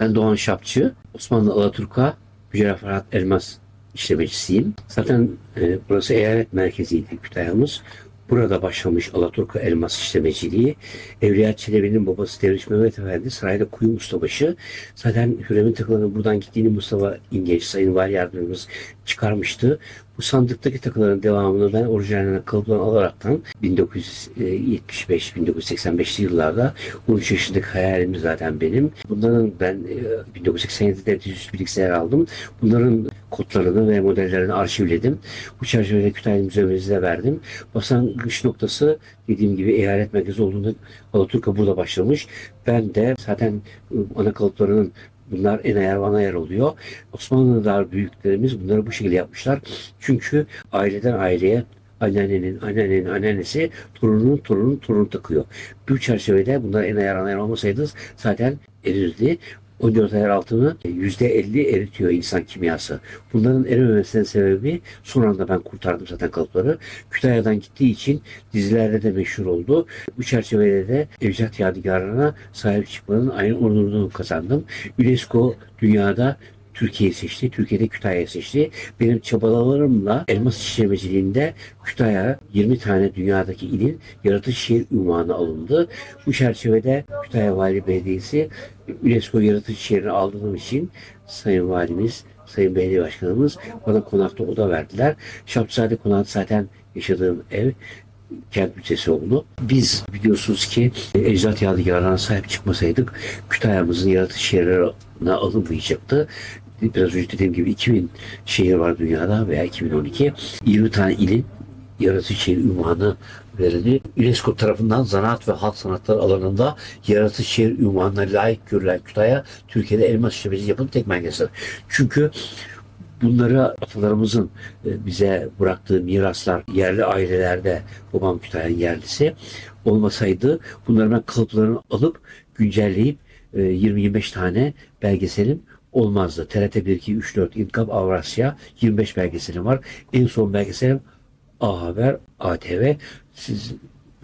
Ben Doğan Şapçı, Osmanlı Alaturka Mücevherat Elmas işlemecisiyim. Zaten e, burası eyalet merkeziydi Kütahya'mız. Burada başlamış Alaturka elmas işlemeciliği. Evliya Çelebi'nin babası Devriş Mehmet Efendi sarayda kuyu ustabaşı. Zaten Hürrem'in takılarının buradan gittiğini Mustafa İngeç, Sayın Vali Yardımcımız çıkarmıştı. Bu sandıktaki takıların devamını ben orijinalinden kalıptan alaraktan 1975-1985'li yıllarda 13 yaşındaki hayalim zaten benim. Bunların ben e, 1987'de dizüstü bilgisayar aldım. Bunların kodlarını ve modellerini arşivledim. Bu çerçevede Kütahya Müzemize verdim. Başlangıç noktası dediğim gibi eyalet merkezi olduğunda Alaturka burada başlamış. Ben de zaten e, ana kalıplarının Bunlar en ayar van ayar oluyor. Osmanlılar büyüklerimiz bunları bu şekilde yapmışlar. Çünkü aileden aileye anneannenin, anneannenin anneannesi torunun torunun torunu takıyor. Bu çerçevede bunlar en ayar ayar olmasaydı zaten erirdi. 14 ayar altını %50 eritiyor insan kimyası. Bunların erimemesinin sebebi son anda ben kurtardım zaten kalıpları. Kütahya'dan gittiği için dizilerde de meşhur oldu. Bu çerçevede de Evcat Yadigarı'na sahip çıkmanın aynı onurunu kazandım. UNESCO dünyada Türkiye'yi seçti. Türkiye'de Kütahya'yı seçti. Benim çabalarımla elmas işlemeciliğinde Kütahya 20 tane dünyadaki ilin yaratıcı şehir ünvanı alındı. Bu çerçevede Kütahya Vali Belediyesi UNESCO yaratıcı şehrini aldığım için Sayın Valimiz, Sayın Belediye Başkanımız bana konakta oda verdiler. Şapzade Konağı zaten yaşadığım ev kent bütçesi oldu. Biz biliyorsunuz ki e, ecdat yadigarlarına sahip çıkmasaydık Kütahya'mızın yaratıcı şehirlerine alınmayacaktı. Biraz önce dediğim gibi 2000 şehir var dünyada veya 2012. 20 tane ilin yaratıcı şehir ünvanı verildi. UNESCO tarafından zanaat ve halk sanatları alanında yaratıcı şehir ünvanına layık görülen Kütahya Türkiye'de elmas işlemesi yapan tek merkezdir. Çünkü bunları atalarımızın e, bize bıraktığı miraslar yerli ailelerde babam Kütahya'nın yerlisi olmasaydı bunları ben kalıplarını alıp güncelleyip e, 20-25 tane belgeselim olmazdı. TRT 1, 2, 3, 4, İnkap, Avrasya 25 belgeselim var. En son belgeselim A Haber, ATV. Siz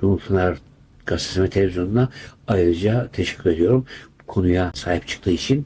Rumfınar Gazetesi ve Televizyonu'na ayrıca teşekkür ediyorum. Konuya sahip çıktığı için